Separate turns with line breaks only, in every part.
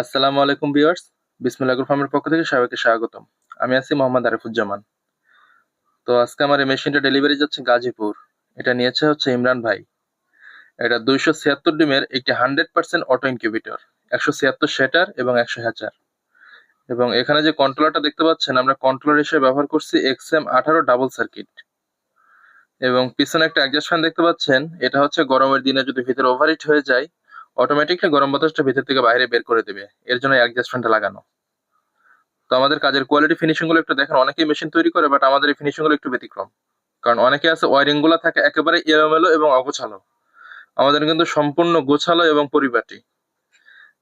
আসসালামু আলাইকুম ভিউয়ার্স, বিসমুল্লাহ ফার্মের পক্ষ থেকে সবাইকে স্বাগতম। আমি আছি মোহাম্মদ আরিফুজ্জামান। তো আজকে আমার এই মেশিনটা ডেলিভারি যাচ্ছে গাজীপুর। এটা নিয়েছে হচ্ছে ইমরান ভাই। এটা দুইশো ছিয়াত্তর ডিমের একটি হান্ড্রেড পার্সেন্ট অটো ইনকিউবেটর একশো ছিয়াত্তর সেটার এবং একশো হ্যাচার। এবং এখানে যে কন্ট্রোলারটা দেখতে পাচ্ছেন, আমরা কন্ট্রোলার হিসেবে ব্যবহার করছি এক্সএম আঠারো ডাবল সার্কিট এবং পিছনে একটা অ্যাডজাস্ট ফ্যান দেখতে পাচ্ছেন, এটা হচ্ছে গরমের দিনে যদি ভিতরে ওভারহিট হয়ে যায় অটোমেটিকলি গরম বাতাসটা ভিতর থেকে বাইরে বের করে দেবে। এর জন্য অ্যাডজাস্ট ফ্যানটা লাগানো। তো আমাদের কাজের কোয়ালিটি ফিনিশিংগুলো একটু দেখেন, অনেকেই মেশিন তৈরি করে বাট আমাদের এই ফিনিশিংগুলো একটু ব্যতিক্রম। কারণ অনেকে আছে ওয়ারিংগুলো থাকে একেবারে এলোমেলো এবং অগোছালো। আমাদের কিন্তু সম্পূর্ণ গোছালো এবং পরিপাটি।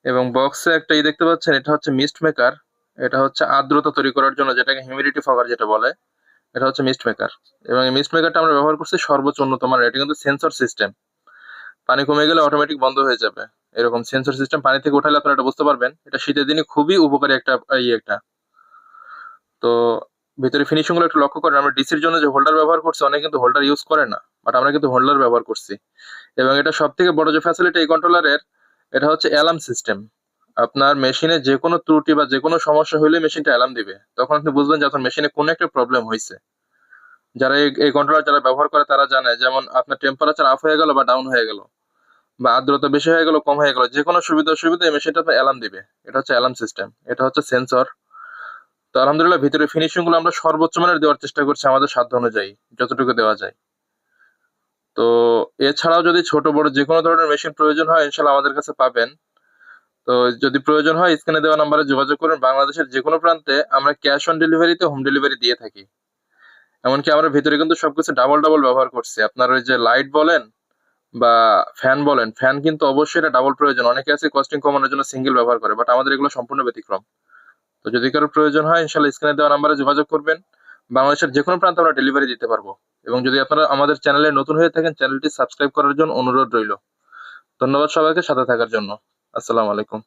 এবং বক্সে একটা ই দেখতে পাচ্ছেন, এটা হচ্ছে মিস্ট মেকার এটা হচ্ছে আর্দ্রতা তৈরি করার জন্য যেটাকে হিউমিডিটি ফগার যেটা বলে, এটা হচ্ছে মিস্ট মেকার এবং এই মিস্ট মেকারটা আমরা ব্যবহার করছি সর্বোচ্চ উন্নত মানের এটা কিন্তু সেন্সর সিস্টেম পানি কমে গেলে অটোমেটিক বন্ধ হয়ে যাবে। এরকম সেন্সর সিস্টেম পানি থেকে উঠালে আপনারা এটা বুঝতে পারবেন। এটা শীতের দিনে খুবই উপকারী একটা ইয়ে একটা। তো ভিতরে ফিনিশিংগুলো একটু লক্ষ্য করেন। আমরা ডিসির জন্য যে হোল্ডার ব্যবহার করছি, অনেকে কিন্তু হোল্ডার ইউজ করে না বাট আমরা কিন্তু হোল্ডার ব্যবহার করছি। এবং এটা সব থেকে বড় যে ফ্যাসিলিটি এই কন্ট্রোলারের এটা হচ্ছে অ্যালার্ম সিস্টেম আপনার মেশিনে যে কোনো ত্রুটি বা যে কোনো সমস্যা হলে মেশিনটা অ্যালার্ম দিবে। তখন আপনি বুঝবেন যে আপনার মেশিনে কোনো একটা প্রবলেম হয়েছে যারা এই- এই কন্ট্রোলার যারা ব্যবহার করে, তারা জানে, যেমন আপনার টেম্পারেচার আপ হয়ে গেল বা ডাউন হয়ে গেল। বা আর্দ্রতা বেশি হয়ে গেল, কম হয়ে গেল যে কোনো সুবিধা অসুবিধা এই মেশিনটা আপনার অ্যালার্ম দিবে। এটা হচ্ছে অ্যালার্ম সিস্টেম এটা হচ্ছে সেন্সর তো আলহামদুলিল্লাহ ভিতরে ফিনিশিংগুলো আমরা সর্বোচ্চ মানের দেওয়ার চেষ্টা করছি আমাদের সাধ্য অনুযায়ী, যতটুকু দেওয়া যায়। তো এছাড়াও যদি ছোট, বড় যে কোনো ধরনের মেশিন প্রয়োজন হয় ইনশাল্লাহ আমাদের কাছে পাবেন। তো যদি প্রয়োজন হয়, স্ক্রিনে দেওয়া নাম্বারে যোগাযোগ করুন। বাংলাদেশের যে কোনো প্রান্তে আমরা ক্যাশ অন ডেলিভারিতে হোম ডেলিভারি দিয়ে থাকি। এমনকি আমরা ভিতরে কিন্তু সবকিছু ডাবল ডাবল ব্যবহার করছি। আপনার ওই যে লাইট বলেন বা ফ্যান বলেন ফ্যান কিন্তু অবশ্যই এটা ডাবল প্রয়োজন। অনেকে আছে কস্টিং কমানোর জন্য সিঙ্গেল ব্যবহার করে বাট আমাদের এগুলো সম্পূর্ণ ব্যতিক্রম। তো যদি কারও প্রয়োজন হয়, ইনশাল্লাহ স্ক্রিনে দেওয়া নাম্বারে যোগাযোগ করবেন। বাংলাদেশের যে কোনো প্রান্তে আমরা ডেলিভারি দিতে পারব। এবং যদি আপনারা আমাদের চ্যানেলে নতুন হয়ে থাকেন চ্যানেলটি সাবস্ক্রাইব করার জন্য অনুরোধ রইল। ধন্যবাদ সবাইকে সাথে থাকার জন্য। আসসালামু আলাইকুম।